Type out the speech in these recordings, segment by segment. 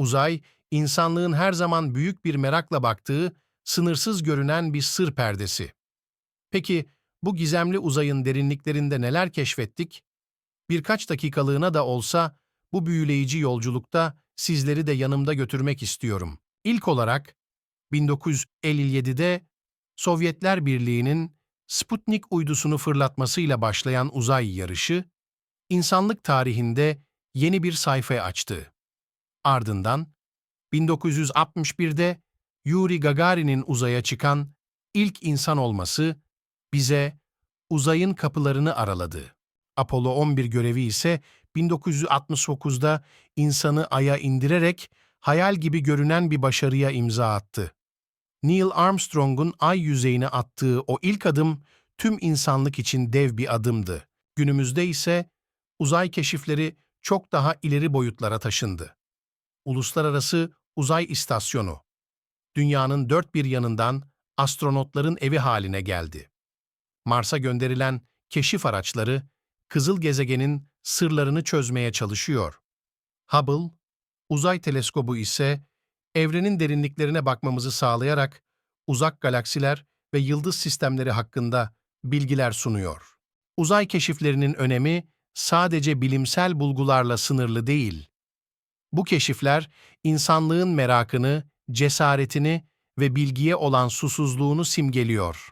Uzay, insanlığın her zaman büyük bir merakla baktığı, sınırsız görünen bir sır perdesi. Peki bu gizemli uzayın derinliklerinde neler keşfettik? Birkaç dakikalığına da olsa bu büyüleyici yolculukta sizleri de yanımda götürmek istiyorum. İlk olarak 1957'de Sovyetler Birliği'nin Sputnik uydusunu fırlatmasıyla başlayan uzay yarışı, insanlık tarihinde yeni bir sayfa açtı. Ardından 1961'de Yuri Gagarin'in uzaya çıkan ilk insan olması bize uzayın kapılarını araladı. Apollo 11 görevi ise 1969'da insanı aya indirerek hayal gibi görünen bir başarıya imza attı. Neil Armstrong'un ay yüzeyine attığı o ilk adım tüm insanlık için dev bir adımdı. Günümüzde ise uzay keşifleri çok daha ileri boyutlara taşındı. Uluslararası Uzay İstasyonu dünyanın dört bir yanından astronotların evi haline geldi. Mars'a gönderilen keşif araçları, kızıl gezegenin sırlarını çözmeye çalışıyor. Hubble, uzay teleskobu ise evrenin derinliklerine bakmamızı sağlayarak uzak galaksiler ve yıldız sistemleri hakkında bilgiler sunuyor. Uzay keşiflerinin önemi sadece bilimsel bulgularla sınırlı değil. Bu keşifler insanlığın merakını, cesaretini ve bilgiye olan susuzluğunu simgeliyor.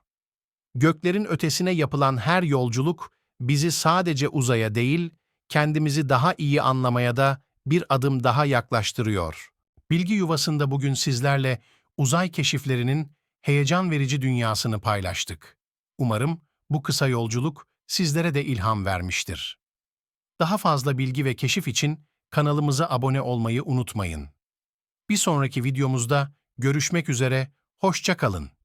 Göklerin ötesine yapılan her yolculuk bizi sadece uzaya değil, kendimizi daha iyi anlamaya da bir adım daha yaklaştırıyor. Bilgi yuvasında bugün sizlerle uzay keşiflerinin heyecan verici dünyasını paylaştık. Umarım bu kısa yolculuk sizlere de ilham vermiştir. Daha fazla bilgi ve keşif için kanalımıza abone olmayı unutmayın. Bir sonraki videomuzda görüşmek üzere, hoşça kalın.